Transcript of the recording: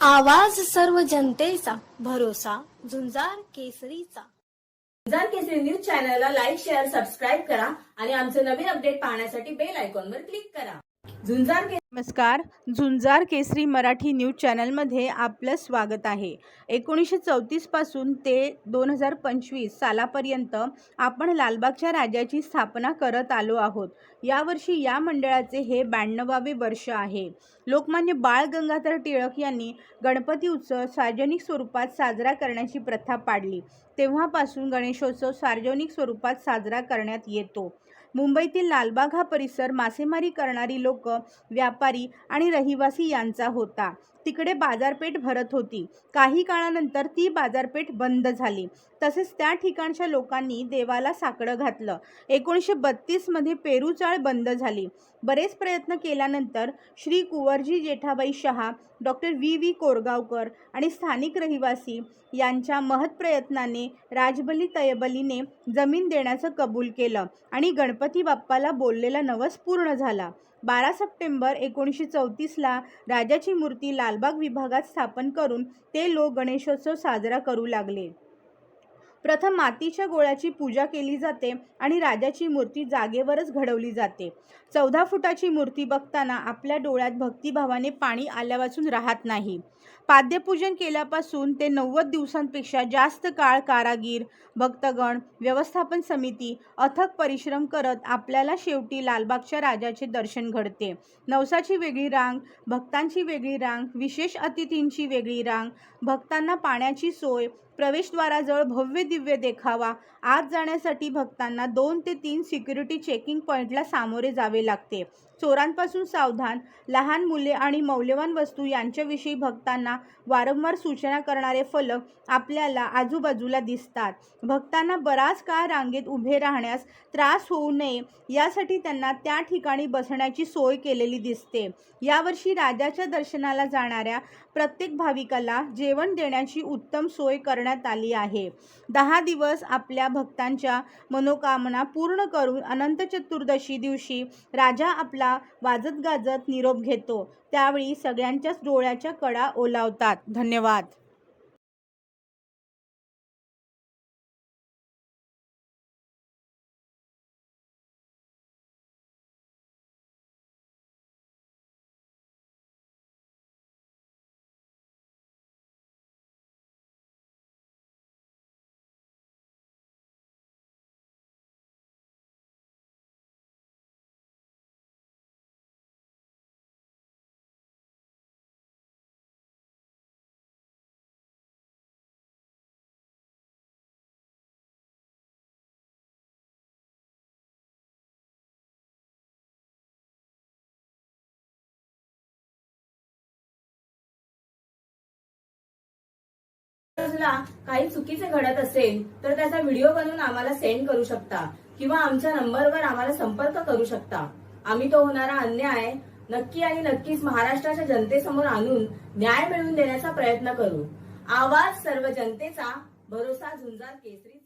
आवाज सर्व जनतेचा भरोसा झुंजार केसरीचा. झुंजार केसरी न्यूज चॅनलला लाईक शेअर सबस्क्राईब करा आणि आमचे नवीन अपडेट पाहण्यासाठी बेल आयकॉनवर क्लिक करा. झुंजार केसरी नमस्कार. झुंजार केसरी मराठी न्यूज चॅनलमध्ये आपलं स्वागत आहे. एकोणीसशे चौतीसपासून ते दोन हजार पंचवीस सालापर्यंत आपण लालबागच्या राजाची स्थापना करत आलो आहोत. यावर्षी या मंडळाचे हे ब्याण्णवावे वर्ष आहे. लोकमान्य बाळ गंगाधर टिळक यांनी गणपती उत्सव सार्वजनिक स्वरूपात साजरा करण्याची प्रथा पाडली. तेव्हापासून गणेशोत्सव सार्वजनिक स्वरूपात साजरा करण्यात येतो. मुंबईतील लालबाग हा परिसर मासेमारी करणारी लोक व्यापारी आणि रहिवासी यांचा होता. तिकडे बाजारपेठ भरत होती. काही काळानंतर ती बाजारपेठ बंद झाली. तसेच त्या ठिकाणच्या लोकांनी देवाला साकडं घातलं. एकोणीसशे बत्तीसमध्ये पेरूचाळ बंद झाली. बरेच प्रयत्न केल्यानंतर Shri Kunwarji Jethabai Shah doctor V. V. Korgaonkar आणि स्थानिक रहिवासी यांच्या महत्प्रयत्नाने राजबली तयबलीने जमीन देण्याचं कबूल केलं आणि गणपती बाप्पाला बोललेला नवस पूर्ण झाला. बारा सप्टेंबर एकोणीसशे चौतीसला राजाची मूर्ती लालबाग विभागात स्थापन करून ते लोक गणेशोत्सव साजरा करू लागले. प्रथम मातीच्या गोळ्याची पूजा केली जाते आणि राजाची मूर्ती जागेवरच घडवली जाते. चौदा फुटाची मूर्ती बघताना आपल्या डोळ्यात भक्तिभावाने पाणी आल्यावाचून राहत नाही. पाद्यपूजन केल्यापासून ते नव्वद दिवसांपेक्षा जास्त काळ कारागीर भक्तगण व्यवस्थापन समिती अथक परिश्रम करत आपल्याला शेवटी लालबागच्या राजाचे दर्शन घडते. नवसाची वेगळी रांग भक्तांची वेगळी रांग विशेष अतिथींची वेगळी रांग भक्तांना पाण्याची सोय प्रवेशद्वाराजवळ भव्य दिव्य देखावा. आत जाण्यासाठी भक्तांना दोन ते तीन सिक्युरिटी चेकिंग पॉईंटला सामोरे जावे लागते. चोरांपासून सावधान लहान मुले आणि मौल्यवान वस्तू यांच्याविषयी भक्तांना वारंवार सूचना करणारे फलक आपल्याला आजूबाजूला दिसतात. भक्तांना बराच काळ रांगेत उभे राहण्यास त्रास होऊ नये यासाठी त्यांना त्या ठिकाणी बसण्याची सोय केलेली दिसते. यावर्षी राजाच्या दर्शनाला जाणाऱ्या प्रत्येक भाविकाला जेवण देण्याची उत्तम सोय करण्यात आली आहे. दहा दिवस आपल्या भक्तांच्या मनोकामना पूर्ण करून अनंत चतुर्दशी दिवशी राजा आपला वाजत गाजत निरोप घेतो. त्यावेळी सगळ्यांच्याच डोळ्याच्या कडा ओलावतात. धन्यवाद. बाजूला काही चुकीचे घडत असेल तर त्याचा व्हिडिओ बनवून आम्हाला सेंड करू शकता किंवा आमच्या नंबरवर आम्हाला संपर्क करू शकता. आम्ही तो होणारा अन्याय नक्की आणि नक्कीच महाराष्ट्राच्या जनतेसमोर आणून न्याय मिळवून देण्याचा प्रयत्न करू. आवाज सर्व जनतेचा भरोसा झुंजार केसरी